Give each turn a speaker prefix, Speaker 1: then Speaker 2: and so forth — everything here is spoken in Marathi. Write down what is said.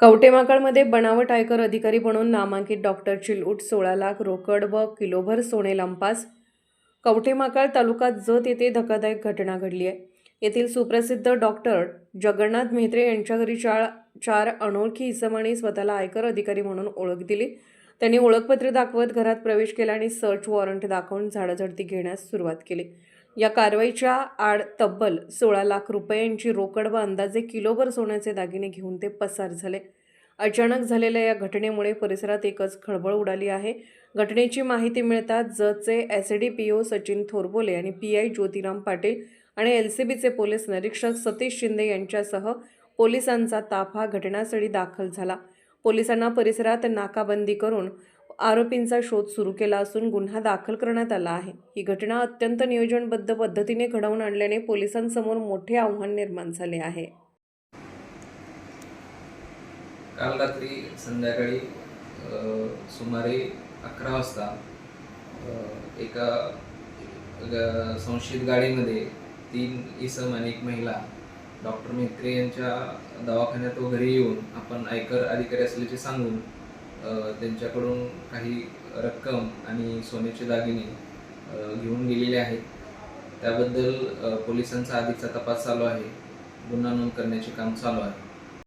Speaker 1: कवटेमाकाळमध्ये बनावट आयकर अधिकारी म्हणून नामांकित डॉक्टर चिलूट सोळा लाख रोकड व किलोभर सोने लंपास. कवठेमाकाळ तालुकात जत येथे धक्कादायक घटना घडली आहे. येथील सुप्रसिद्ध डॉक्टर जगन्नाथ म्हेत्रे यांच्या घरी चार चार अनोळखी इसमाने स्वतःला आयकर अधिकारी म्हणून ओळख दिली. त्यांनी ओळखपत्र दाखवत घरात प्रवेश केला आणि सर्च वॉरंट दाखवून झाडाझडती घेण्यास सुरुवात केली. या कारवाईच्या आड तब्बल सोळा लाख रुपयांची रोकड व अंदाजे किलोभर सोन्याचे दागिने घेऊन ते पसार झाले. अचानक झालेल्या या घटनेमुळे परिसरात एकच खळबळ उडाली आहे. घटनेची माहिती मिळताच जचे S D P O Sachin Thorbole आणि पी आय ज्योतिराम पाटील आणि एल सी बीचे पोलीस निरीक्षक सतीश शिंदे यांच्यासह पोलिसांचा ताफा घटनास्थळी दाखल झाला. पोलिसांना परिसरात नाकाबंदी करून आरोपींचा शोध सुरू केला असून गुन्हा दाखल करण्यात आला आहे. ही घटना अत्यंत नियोजनबद्ध पद्धतीने घडवून आणल्याने पोलिसांसमोर मोठे आव्हान निर्माण झाले आहे.
Speaker 2: काल रात्री संध्याकाळी सुमारे अकरा वाजता एका संशयित गाडीमध्ये तीन इसम आणि एक महिला डॉक्टर मेत्रे यांच्या दवाखान्यात वगैरे येऊन आपण आयकर अधिकारी असल्याचे सांगून त्यांच्याकडून काही रक्कम आणि सोन्याचे दागिने घेऊन गेलेले आहेत. त्याबद्दल पोलिसांचा अधिकचा तपास चालू आहे. गुन्हा नोंद करण्याचे काम चालू आहे.